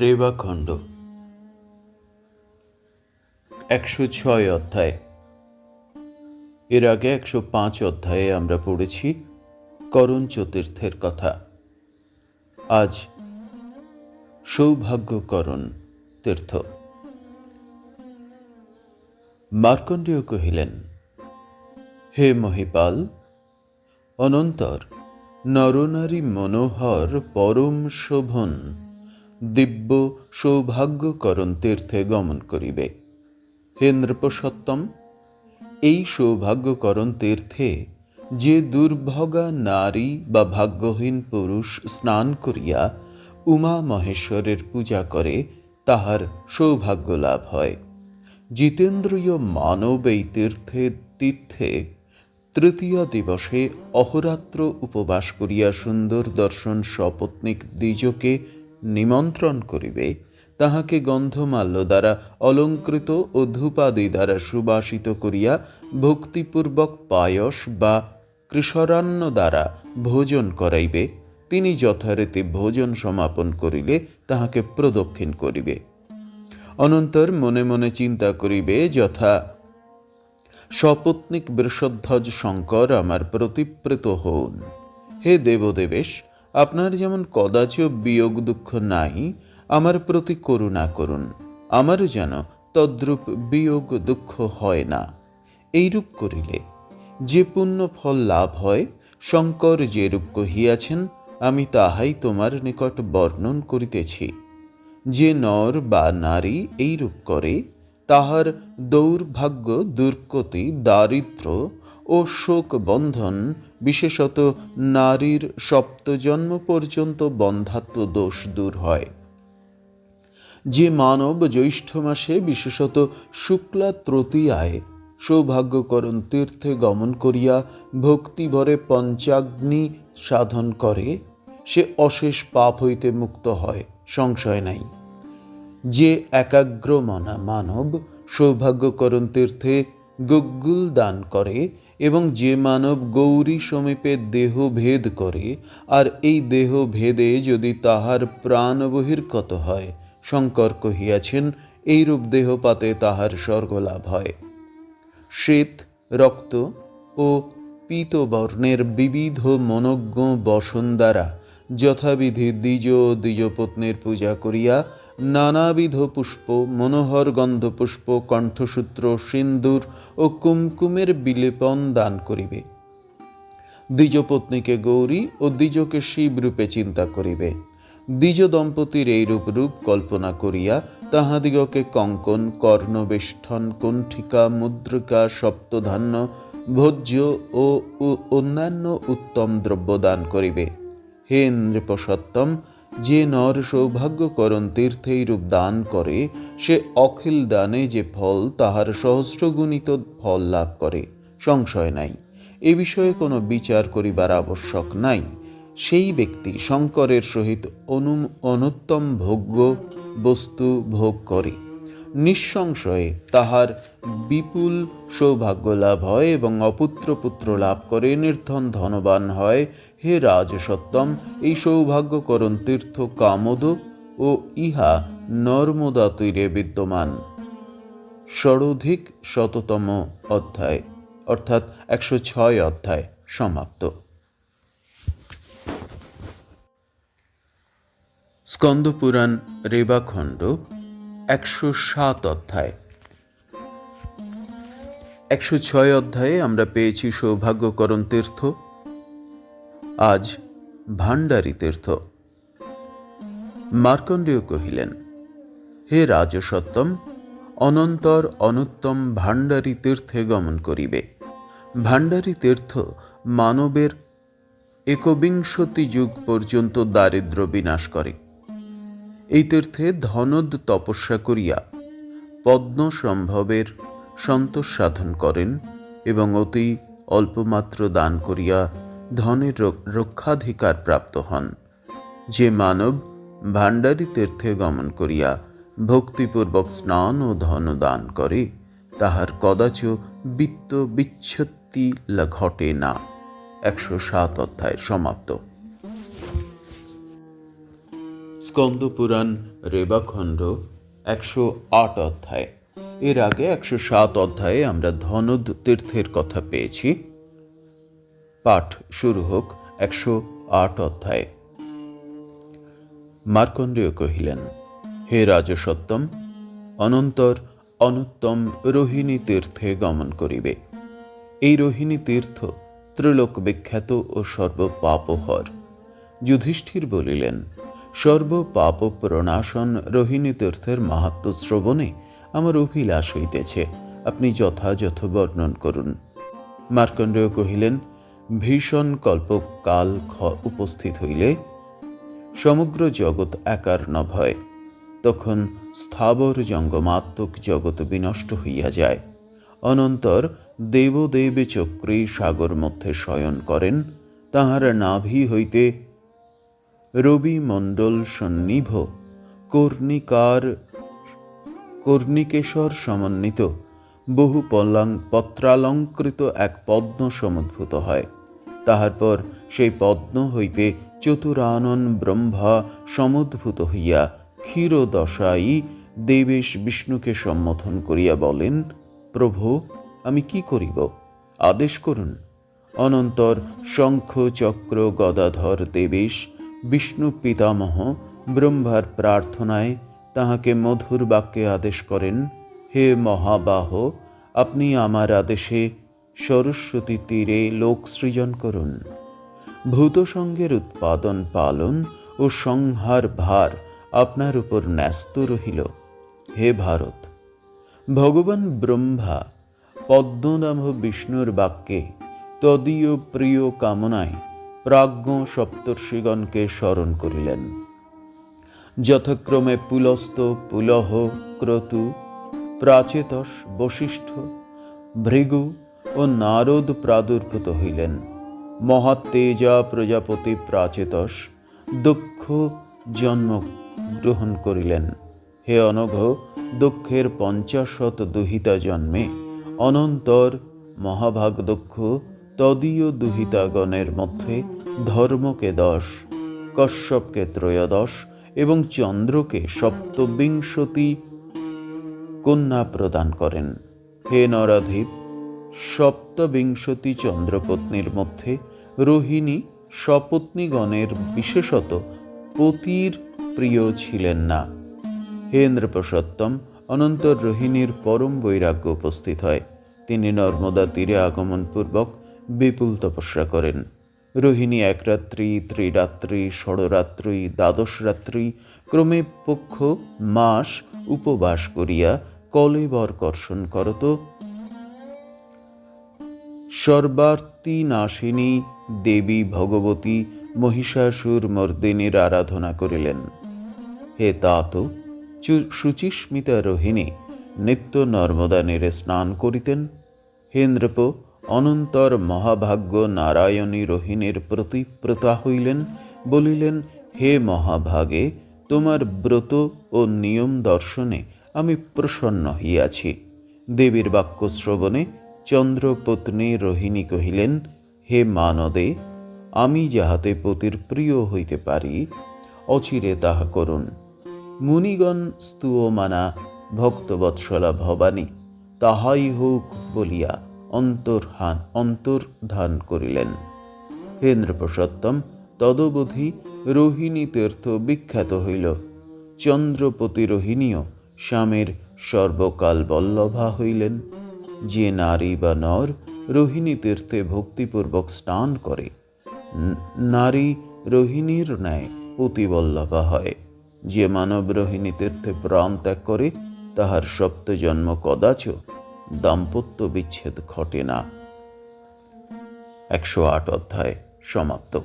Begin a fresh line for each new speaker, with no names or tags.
রেবাখণ্ড একশো ছয় অধ্যায়। এর আগে একশো পাঁচ অধ্যায়ে আমরা পড়েছি করণ চতুর্থের কথা। আজ সৌভাগ্যকরণ তীর্থ। মার্কণ্ডেয় কহিলেন, হে মহিপাল, অনন্তর নরনারী মনোহর পরম শোভন দিব্য সৌভাগ্যকরণ তীর্থে গমন করিবে। হে নৃপসত্তম, এই সৌভাগ্যকরণ তীর্থে যে দুর্ভগা নারী বা ভাগ্যহীন পুরুষ স্নান করিয়া উমা মহেশ্বরের পূজা করে, তাহার সৌভাগ্য লাভ হয়। জিতেন্দ্রীয় মানব এই তীর্থে তীর্থে তৃতীয় দিবসে অহরাত্র উপবাস করিয়া সুন্দর দর্শন সপত্নিক দ্বিজকে নিমন্ত্রণ করিবে, তাহাকে গন্ধমাল্য দ্বারা অলঙ্কৃত ও ধূপাদি দ্বারা সুবাসিত করিয়া ভক্তিপূর্বক পায়স বা কৃষরান্ন দ্বারা ভোজন করাইবে। তিনি যথারীতি ভোজন সমাপন করিলে তাহাকে প্রদক্ষিণ করিবে। অনন্তর মনে মনে চিন্তা করিবে, যথা সপত্নিক বৃষধ্বজ শঙ্কর আমার প্রতিপ্রেত হউন। হে দেবদেবেশ আপনার যেমন কদাচ বিয়োগ দুঃখ নাই, আমার প্রতি করুণা করুন। আমারও যেন তদ্রূপ বিয়োগ দুঃখ হয় না। এইরূপ করিলে যে পুণ্য ফল লাভ হয়, শঙ্কর যেরূপ কহিয়াছেন, আমি তাহাই তোমার নিকট বর্ণন করিতেছি। যে নর বা নারী এইরূপ করে তাহার দৌর্ভাগ্য, দুর্গতি দারিদ্র ও শোক বন্ধন বিশেষত নারীর সপ্তজন্ম পর্যন্ত বন্ধাত্ম দোষ দূর হয়। যে মানব জ্যৈষ্ঠ মাসে বিশেষত শুক্লা তৃতীয়ায় সৌভাগ্যকরণ তীর্থে গমন করিয়া ভক্তিভরে পঞ্চাগ্নি সাধন করে, সে অশেষ পাপ হইতে মুক্ত হয়, সংশয় নাই। যে একাগ্রমনা মানব সৌভাগ্যকরণ তীর্থে গুগ্গুল দান করে এবং যে মানব গৌরী সমীপে দেহ ভেদ করে, আর এই দেহ ভেদে যদি তাহার প্রাণ বহির্গত হয়, শঙ্কর কহিয়াছেন, এইরূপ দেহপাতে তাহার স্বর্গলাভ হয়। শ্বেত, রক্ত ও পীতবর্ণের বিবিধ মনজ্ঞ বসন দ্বারা যথাবিধি দ্বিজ ও দ্বিজপত্নীর পূজা করিয়া নানাবিধ পুষ্প, মনোহর গন্ধপুষ্প কণ্ঠসূত্র, সিন্দুর ও কুমকুমের বিলেপন দান করিবে। দ্বিজপত্নীকে গৌরী ও দ্বিজকে শিবরূপে চিন্তা করিবে। দ্বিজ দম্পতির এইরূপ রূপ কল্পনা করিয়া তাহাদিগকে কঙ্কন কর্ণবেষ্টন কণ্ঠিকা, মুদ্রিকা, সপ্তধান্য, ভোজ্য ও অন্যান্য উত্তম দ্রব্য দান করিবে। হে নৃপসত্তম যে নর সৌভাগ্যকরণ তীর্থেই রূপ দান করে, সে অখিল দানে যে ফল, তাহার সহস্রগুণিত ফল লাভ করে। সংশয় নাই। এ বিষয়ে কোনো বিচার করিবার আবশ্যক নাই। সেই ব্যক্তি শঙ্করের সহিত অনুম, অনুত্তম ভোগ্য বস্তু ভোগ করে। নিঃসংশয়ে তাহার বিপুল সৌভাগ্য লাভ হয় এবং অপুত্র পুত্র লাভ করে নির্ধন ধনবান হয়। হে রাজসত্তম, এই সৌভাগ্যকরণ তীর্থ কামদ ও ইহা নর্মদা তীরে বিদ্যমান। ষড়ধিক শততম অধ্যায়, অর্থাৎ একশো ছয় অধ্যায়, সমাপ্ত। স্কন্দপুরাণ রেবাখণ্ড একশো সাত অধ্যায়। একশো ছয় অধ্যায়ে আমরা পেয়েছি সৌভাগ্যকরণ তীর্থ। আজ ভাণ্ডারী তীর্থ। মার্কণ্ডেয় কহিলেন, হে রাজসত্তম, অনন্তর অনুত্তম ভাণ্ডারী তীর্থে গমন করিবে। ভাণ্ডারী তীর্থ মানবের একবিংশতি যুগ পর্যন্ত দারিদ্র্য বিনাশ করে। এই তীর্থে ধনদ তপস্যা করিয়া পদ্ম সম্ভবের সন্তোষ সাধন করেন এবং অতি অল্পমাত্র দান করিয়া ধনের রক্ষাধিকার প্রাপ্ত হন। যে মানব ভাণ্ডারী তীর্থে গমন করিয়া ভক্তিপূর্বক স্নান ও ধন দান করে, তাহার কদাচ বিত্ত বিচ্ছত্তি ঘটে না। একশো সাত অধ্যায় সমাপ্ত। স্কন্দপুরাণ রেবাখণ্ড একশো আট অধ্যায়। এর আগে একশো সাত অধ্যায়ে আমরা ধনদ তীর্থের কথা পেয়েছি। পাঠ শুরু হোক একশো আট অধ্যায়ে। মার্কণ্ডেয় কহিলেন, হে রাজসত্তম, অনন্তর অনুত্তম রোহিণী তীর্থে গমন করিবে। এই রোহিণী তীর্থ ত্রিলোক বিখ্যাত ও সর্বপাপহর। যুধিষ্ঠির বলিলেন সর্বপাপ প্রণাশন রোহিণী তীর্থের মাহাত্ম শ্রবণে আমার অভিলাষ হইতেছে। আপনি যথাযথ বর্ণন করুন। মার্কণ্ডেয় কহিলেন, ভীষণ কল্পকাল খ উপস্থিত হইলে? সমগ্র জগৎ একার নভয় তখন স্থাবর জঙ্গমাত্মক জগৎ বিনষ্ট হইয়া যায়। অনন্তর দেবদেব চক্রী সাগর মধ্যে শয়ন করেন। তাহার নাভি হইতে রবি মণ্ডল সন্নিভ, কর্ণিকার কর্ণিকেশ্বর সমন্বিত, বহু পলাং পত্রালঙ্কৃত এক পদ্ম সমুদ্ভূত হয়। তাহার পর সেই পদ্ম হইতে চতুরানন ব্রহ্মা সমুদ্ভূত হইয়া ক্ষীরদশায়ী দেবেশ বিষ্ণুকে সম্বোধন করিয়া বলেন, প্রভু, আমি কি করিব? আদেশ করুন। অনন্তর শঙ্খ চক্র গদাধর দেবেশ বিষ্ণু পিতামহ ব্রহ্মার প্রার্থনায় তাহাকে মধুর বাক্যে আদেশ করেন, হে মহাবাহ, আপনি আমার আদেশে সরস্বতী তীরে লোক সৃজন করুন। ভূতসঙ্গের উৎপাদন, পালন ও সংহার ভার আপনার উপর ন্যস্ত রহিল। হে ভারত, ভগবান ব্রহ্মা পদ্মনাভ বিষ্ণুর বাক্যে তদীয় প্রিয় কামনায় প্রাজ্ঞ সপ্তর্ষিগণকে স্মরণ করিলেন। যথাক্রমে পুলস্ত পুলহ ক্রতু, প্রাচেতস বশিষ্ঠ, ভৃগু ও নারদ প্রাদুর্ভূত হইলেন। মহাত্তেজা প্রজাপতি প্রাচেতস দুঃখ জন্ম গ্রহণ করিলেন। হে অনঘ, দুঃখের পঞ্চাশত দুহিতা জন্মে অনন্তর মহাভাগ দুঃখ তদীয় দুহিতাগণের মধ্যে ধর্মকে দশ, কশ্যপকে ত্রয়োদশ এবং চন্দ্রকে সপ্তবিংশতি কন্যা প্রদান করেন। হে নরাধীপ, সপ্তবিংশতি চন্দ্রপত্নীর মধ্যে রোহিণী সপত্নীগণের বিশেষত পতির প্রিয় ছিলেন না। হে ইন্দ্রপ্রসত্তম অনন্তর রোহিণীর পরম বৈরাগ্য উপস্থিত হয়। তিনি নর্মদা তীরে আগমনপূর্বক বিপুল তপস্যা করেন। রোহিণী এক রাত্রি, ত্রিরাত্রি, ষড়রাত্রি দ্বাদশ রাত্রি ক্রমে পক্ষ, মাস উপবাস করিয়া কলেবর কর্ষণ করত। সর্বার্থী নাশিনী দেবী ভগবতী মহিষাসুর মর্দিনীর আরাধনা করিলেন। হে তাত, চু- শুচিস্মিতা রোহিণী, নিত্য নর্মদা নীরে স্নান করিতেন। হেন্দ্রপ অনন্তর মহাভাগ্য নারায়ণী রোহিণীর প্রতি প্রতা হইলেন, বলিলেন, হে মহাভাগে, তোমার ব্রত ও নিয়ম দর্শনে আমি প্রসন্ন হইয়াছি। দেবীর বাক্য শ্রবণে চন্দ্রপত্নী রোহিণী কহিলেন, হে মানদে, আমি যাহাতে পতির প্রিয় হইতে পারি, অচিরে তাহা করুন। মুনিগণ স্তুয়মানা ভক্তবৎসলা ভবানী, তাহাই হোক বলিয়া অন্তর্হান অন্তর্ধান করিলেন। হেন্দ্রপ্রসত্তম তদবধি রোহিণী তীর্থ বিখ্যাত হইল। চন্দ্রপতি রোহিণীও স্বামীর সর্বকাল বল্লভা হইলেন। যে নারী বা নর রোহিণী তীর্থে ভক্তিপূর্বক স্নান করে নারী রোহিণীর ন্যায় পতিবল্লভা হয়। যে মানব রোহিণী তীর্থে প্রাণ ত্যাগ করে, তাহার সপ্তজন্ম কদাচ দাম্পত্য বিচ্ছেদ ঘটে না। একশো আট অধ্যায় সমাপ্ত।